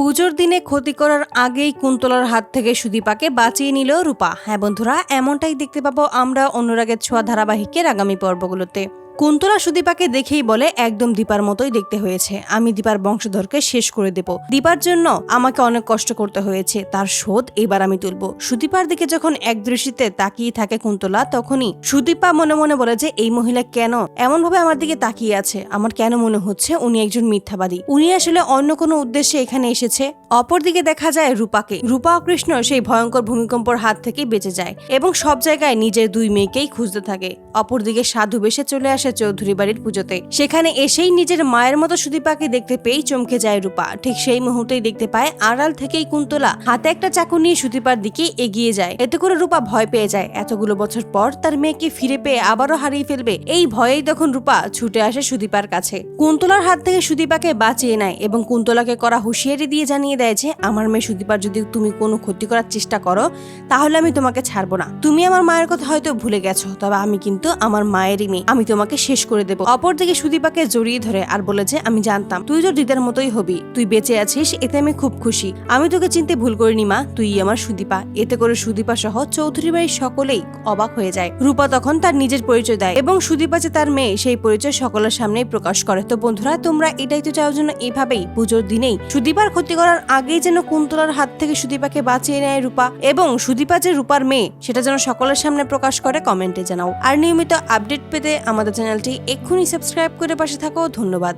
পুজোর দিনে ক্ষতি করার আগেই কুন্তলার হাত থেকে সুদীপাকে বাঁচিয়ে নিল রূপা। হ্যাঁ বন্ধুরা, এমনটাই দেখতে পাবো আমরা অনুরাগের ছোঁয়া ধারাবাহিকের আগামী পর্বগুলোতে। কুন্তলা সুদীপাকে দেখেই বলে, একদম দীপার মতোই দেখতে হয়েছে। আমি দীপার বংশধরকে শেষ করে দেব। দীপার জন্য আমাকে অনেক কষ্ট করতে হয়েছে। তার শোধ এবার আমি তুলব। সুদীপার দিকে যখন এক দৃষ্টিতে তাকিয়ে থাকে কুন্তলা, তখনই সুদীপা মনে মনে বলে যে, এই মহিলা কেন? এমন ভাবে আমার দিকে তাকিয়ে আছে। আমার কেন মনে হচ্ছে উনি একজন মিথ্যাবাদী? উনি আসলে অন্য কোনো উদ্দেশ্যে এখানে এসেছে? অপরদিকে দেখা যায় রূপাকে। রূপা কৃষ্ণ সেই ভয়ঙ্কর ভূমিকম্পর হাত থেকে বেঁচে যায় এবং সব জায়গায় নিজের দুই মেয়েকেই খুঁজতে থাকে। অপরদিকে সাধু বেশে চলে আসে চৌধুরী বাড়ির পুজোতে। সেখানে এসেই নিজের মায়ের মতো সুদীপাকে দেখতে পেয়েই চমকে যায় রূপা। ঠিক সেই মুহূর্তেই দেখতে পায়, আড়াল থেকেই কুন্তলা হাতে একটা চাকু নিয়ে সুদীপার দিকে এগিয়ে যায়। এতে করে রূপা ভয় পেয়ে যায়। এতগুলো বছর পর তার মেয়েকে ফিরে পেয়ে আবারও হারিয়ে ফেলবে। এই ভয়েই তখন রূপা ছুটে আসে সুদীপার কাছে। কুন্তলার হাত থেকে সুদীপাকে বাঁচিয়ে নেয় এবং কুন্তলাকে করা হুঁশিয়ারি দিয়ে জানিয়ে দেয় যে, আমার মেয়ে সুদীপার যদি তুমি কোনো ক্ষতি করার চেষ্টা করো, তাহলে আমি তোমাকে ছাড়বো না। তুমি আমার মায়ের কথা হয়তো ভুলে গেছো, তবে আমি কিন্তু আমার মায়েরই মেয়ে। আমি তোমাকে শেষ করে দেবো। অপরদিকে সুদীপাকে জড়িয়ে ধরে আর বলে যে, আমি জানতাম। তুই তো দিদার মতোই হবি। তুই বেঁচে আছিস, এতে আমি খুব খুশি। আমি তোকে চিনতে ভুল করিনি, মা। তুই আমার সুদীপা। এতে করে সুদীপা সহ চৌধুরী বাড়ির সকলেই অবাক হয়ে যায়। রূপা তখন তার নিজের পরিচয় দেয় এবং সুদীপা যে তার মেয়ে, সেই পরিচয় সকলের সামনেই প্রকাশ করে। তো বন্ধুরা, তোমরা এটাই তো চাও জন্য এভাবেই পুজোর দিনেই সুদীপার ক্ষতি করার আগেই যেন কুন্তলার হাত থেকে সুদীপাকে বাঁচিয়ে নেয় রূপা এবং সুদীপা যে রূপার মেয়ে, সেটা যেন সকলের সামনে প্রকাশ করে কমেন্টে জানাও। আর নিয়মিত আপডেট পেতে আমাদের চ্যানেলটি এক্ষুনি সাবস্ক্রাইব করে পাশে থাকো। ধন্যবাদ।